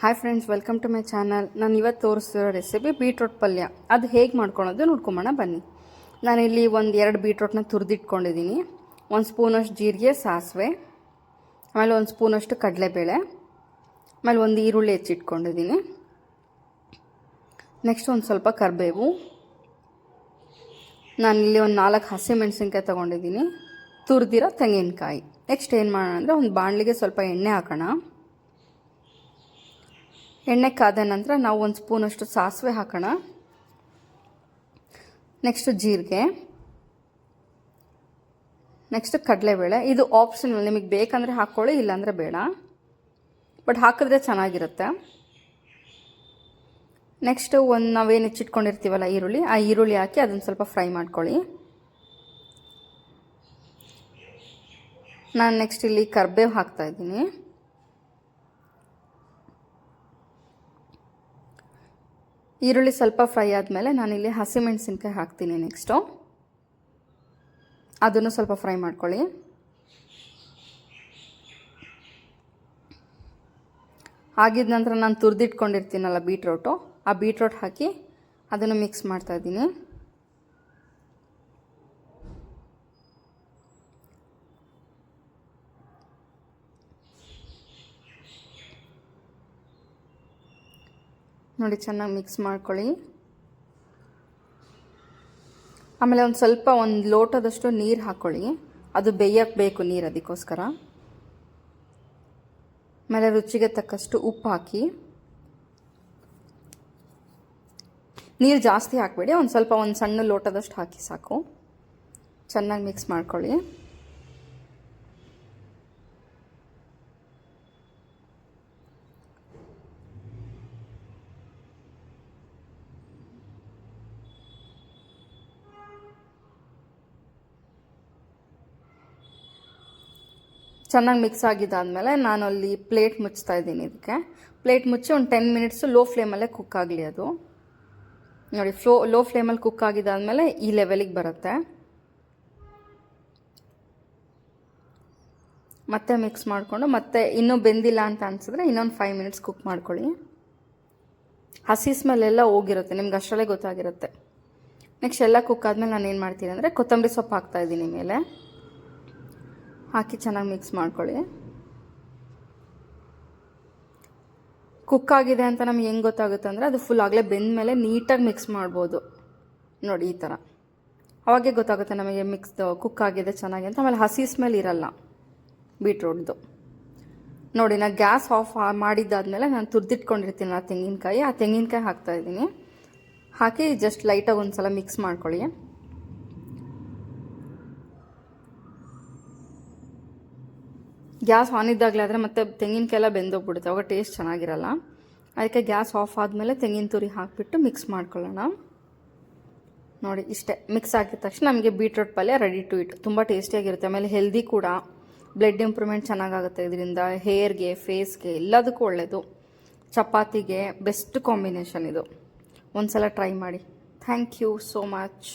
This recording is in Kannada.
Hi friends welcome to my channel ನಾನು ಇವತ್ತು ತೋರಿಸ್ತಿರೋ ರೆಸಿಪಿ ಬೀಟ್ರೋಟ್ ಪಲ್ಯ. ಅದು ಹೇಗೆ ಮಾಡ್ಕೊಳೋದು ನೋಡ್ಕೊಂಬೋಣ ಬನ್ನಿ. ನಾನಿಲ್ಲಿ ಒಂದು ಎರಡು ಬೀಟ್ರೋಟ್ನ ತುರಿದಿಟ್ಕೊಂಡಿದ್ದೀನಿ ಒಂದು ಸ್ಪೂನಷ್ಟು ಜೀರಿಗೆ, ಸಾಸಿವೆ, ಆಮೇಲೆ ಒಂದು ಸ್ಪೂನಷ್ಟು ಕಡಲೆಬೇಳೆ, ಆಮೇಲೆ ಒಂದು ಈರುಳ್ಳಿ ಹೆಚ್ಚಿಟ್ಕೊಂಡಿದ್ದೀನಿ ನೆಕ್ಸ್ಟ್ ಒಂದು ಸ್ವಲ್ಪ ಕರಿಬೇವು. ನಾನಿಲ್ಲಿ ಒಂದು ನಾಲ್ಕು ಹಸಿಮೆಣಸಿನ್ಕಾಯಿ ತೊಗೊಂಡಿದ್ದೀನಿ ತುರಿದಿರೋ ತೆಂಗಿನಕಾಯಿ. ನೆಕ್ಸ್ಟ್ ಏನು ಮಾಡೋಣ ಅಂದರೆ ಒಂದು ಬಾಣಲಿಗೆ ಸ್ವಲ್ಪ ಎಣ್ಣೆ ಹಾಕೋಣ. ಎಣ್ಣೆ ಕಾದ ನಂತರ ನಾವು ಒಂದು ಸ್ಪೂನಷ್ಟು ಸಾಸಿವೆ ಹಾಕೋಣ. ನೆಕ್ಸ್ಟು ಜೀರಿಗೆ. ನೆಕ್ಸ್ಟ್ ಕಡಲೆಬೇಳೆ. ಇದು ಆಪ್ಷನಲ್ ನಿಮಗೆ ಬೇಕಂದರೆ ಹಾಕ್ಕೊಳ್ಳಿ ಇಲ್ಲಾಂದರೆ ಬೇಡ. ಬಟ್ ಹಾಕಿದ್ರೆ ಚೆನ್ನಾಗಿರುತ್ತೆ. ನೆಕ್ಸ್ಟ್ ಒಂದು ನಾವೇನು ಹೆಚ್ಚಿಟ್ಕೊಂಡಿರ್ತೀವಲ್ಲ, ಈರುಳ್ಳಿ. ಆ ಈರುಳ್ಳಿ ಹಾಕಿ ಅದನ್ನು ಸ್ವಲ್ಪ ಫ್ರೈ ಮಾಡ್ಕೊಳ್ಳಿ. ನಾನು ನೆಕ್ಸ್ಟ್ ಇಲ್ಲಿ ಕರ್ಬೇವು ಹಾಕ್ತಾ ಈರುಳ್ಳಿ ಸ್ವಲ್ಪ ಫ್ರೈ ಆದಮೇಲೆ ನಾನಿಲ್ಲಿ ಹಸಿಮೆಣಸಿನ್ಕಾಯಿ ಹಾಕ್ತೀನಿ ನೆಕ್ಸ್ಟು. ಅದನ್ನು ಸ್ವಲ್ಪ ಫ್ರೈ ಮಾಡ್ಕೊಳ್ಳಿ. ಆಗಿದ ನಂತರ ನಾನು ತುರಿದಿಟ್ಕೊಂಡಿರ್ತೀನಲ್ಲ ಬೀಟ್ರೋಟು, ಆ ಬೀಟ್ರೋಟ್ ಹಾಕಿ ಅದನ್ನು ಮಿಕ್ಸ್ ಮಾಡ್ತಾಯಿದ್ದೀನಿ ನೋಡಿ, ಚೆನ್ನಾಗಿ ಮಿಕ್ಸ್ ಮಾಡ್ಕೊಳ್ಳಿ. ಆಮೇಲೆ ಒಂದು ಸ್ವಲ್ಪ ಒಂದು ಲೋಟದಷ್ಟು ನೀರು ಹಾಕ್ಕೊಳ್ಳಿ ಅದು ಬೇಯಕ್ಕೆ ಬೇಕು ನೀರು ಅದಕ್ಕೋಸ್ಕರ. ಆಮೇಲೆ ರುಚಿಗೆ ತಕ್ಕಷ್ಟು ಉಪ್ಪು ಹಾಕಿ. ನೀರು ಜಾಸ್ತಿ ಹಾಕಬೇಡಿ, ಒಂದು ಸ್ವಲ್ಪ ಒಂದು ಸಣ್ಣ ಲೋಟದಷ್ಟು ಹಾಕಿ ಸಾಕು. ಚೆನ್ನಾಗಿ ಮಿಕ್ಸ್ ಮಾಡ್ಕೊಳ್ಳಿ. ಚೆನ್ನಾಗಿ ಮಿಕ್ಸ್ ಆಗಿದ್ದಾದಮೇಲೆ ನಾನು ಅಲ್ಲಿ ಪ್ಲೇಟ್ ಮುಚ್ತಾ ಇದ್ದೀನಿ ಇದಕ್ಕೆ. ಪ್ಲೇಟ್ ಮುಚ್ಚಿ ಒಂದು ಟೆನ್ ಮಿನಿಟ್ಸು ಲೋ ಫ್ಲೇಮಲ್ಲೇ ಕುಕ್ ಆಗಲಿ ಅದು. ನೋಡಿ ಫ್ಲೋ ಲೋ ಫ್ಲೇಮಲ್ಲಿ ಕುಕ್ ಆಗಿದ್ದಾದಮೇಲೆ ಈ ಲೆವೆಲಿಗೆ ಬರುತ್ತೆ. ಮತ್ತೆ ಮಿಕ್ಸ್ ಮಾಡಿಕೊಂಡು, ಮತ್ತೆ ಇನ್ನೂ ಬೆಂದಿಲ್ಲ ಅಂತ ಅನಿಸಿದ್ರೆ ಇನ್ನೊಂದು ಫೈವ್ ಮಿನಿಟ್ಸ್ ಕುಕ್ ಮಾಡ್ಕೊಳ್ಳಿ. ಹಸಿ ಸ್ಮೆಲ್ಲೆಲ್ಲ ಹೋಗಿರುತ್ತೆ, ನಿಮ್ಗೆ ಅಷ್ಟರಲ್ಲೇ ಗೊತ್ತಾಗಿರುತ್ತೆ. ನೆಕ್ಸ್ಟ್ ಎಲ್ಲ ಕುಕ್ ಆದಮೇಲೆ ನಾನು ಏನು ಮಾಡ್ತೀನಿ ಅಂದರೆ ಕೊತ್ತಂಬರಿ ಸೊಪ್ಪು ಹಾಕ್ತಾಯಿದ್ದೀನಿ ಮೇಲೆ. ಹಾಕಿ ಚೆನ್ನಾಗಿ ಮಿಕ್ಸ್ ಮಾಡ್ಕೊಳ್ಳಿ. ಕುಕ್ ಆಗಿದೆ ಅಂತ ನಮ್ಗೆ ಹೆಂಗೆ ಗೊತ್ತಾಗುತ್ತೆ ಅಂದರೆ ಅದು ಫುಲ್ ಆಗಲೇ ಬೆಂದ ಮೇಲೆ ನೀಟಾಗಿ ಮಿಕ್ಸ್ ಮಾಡ್ಬೋದು. ನೋಡಿ, ಈ ಥರ ಅವಾಗೇ ಗೊತ್ತಾಗುತ್ತೆ ನಮಗೆ ಮಿಕ್ಸ್ ಕುಕ್ ಆಗಿದೆ ಚೆನ್ನಾಗಿ ಅಂತ. ಆಮೇಲೆ ಹಸಿ ಸ್ಮೆಲ್ ಇರಲ್ಲ ಬೀಟ್ರೂಟ್ದು ನೋಡಿ ನಾನು ಗ್ಯಾಸ್ ಆಫ್ ಮಾಡಿದ್ದಾದಮೇಲೆ ನಾನು ತುರ್ದಿಟ್ಕೊಂಡಿರ್ತೀನಿ ಆ ತೆಂಗಿನಕಾಯಿ. ಆ ತೆಂಗಿನಕಾಯಿ ಹಾಕ್ತಾಯಿದ್ದೀನಿ ಹಾಕಿ ಜಸ್ಟ್ ಲೈಟಾಗಿ ಒಂದು ಸಲ ಮಿಕ್ಸ್ ಮಾಡ್ಕೊಳ್ಳಿ. ಗ್ಯಾಸ್ ಆನ್ ಇದ್ದಾಗಲೇ ಆದರೆ ಮತ್ತೆ ತೆಂಗಿನಕಾಯೆಲ್ಲ ಬೆಂದೋಗ್ಬಿಡುತ್ತೆ, ಅವಾಗ ಟೇಸ್ಟ್ ಚೆನ್ನಾಗಿರಲ್ಲ. ಅದಕ್ಕೆ ಗ್ಯಾಸ್ ಆಫ್ ಆದಮೇಲೆ ತೆಂಗಿನ ತುರಿ ಹಾಕಿಬಿಟ್ಟು ಮಿಕ್ಸ್ ಮಾಡ್ಕೊಳ್ಳೋಣ. ನೋಡಿ, ಇಷ್ಟೇ ಮಿಕ್ಸ್ ಆಗಿದ ತಕ್ಷಣ ನಮಗೆ ಬೀಟ್ರೋಟ್ ಪಲ್ಯ ರೆಡಿ ಟು ಇಟ್ ತುಂಬ ಟೇಸ್ಟಿಯಾಗಿರುತ್ತೆ ಆಮೇಲೆ ಹೆಲ್ದಿ ಕೂಡ. ಬ್ಲಡ್ ಇಂಪ್ರೂವ್ಮೆಂಟ್ ಚೆನ್ನಾಗಾಗುತ್ತೆ ಇದರಿಂದ ಹೇರ್ಗೆ ಫೇಸ್ಗೆ ಎಲ್ಲದಕ್ಕೂ ಒಳ್ಳೆಯದು ಚಪಾತಿಗೆ ಬೆಸ್ಟ್ ಕಾಂಬಿನೇಷನ್ ಇದು. ಒಂದು ಸಲ ಟ್ರೈ ಮಾಡಿ. Thank you so much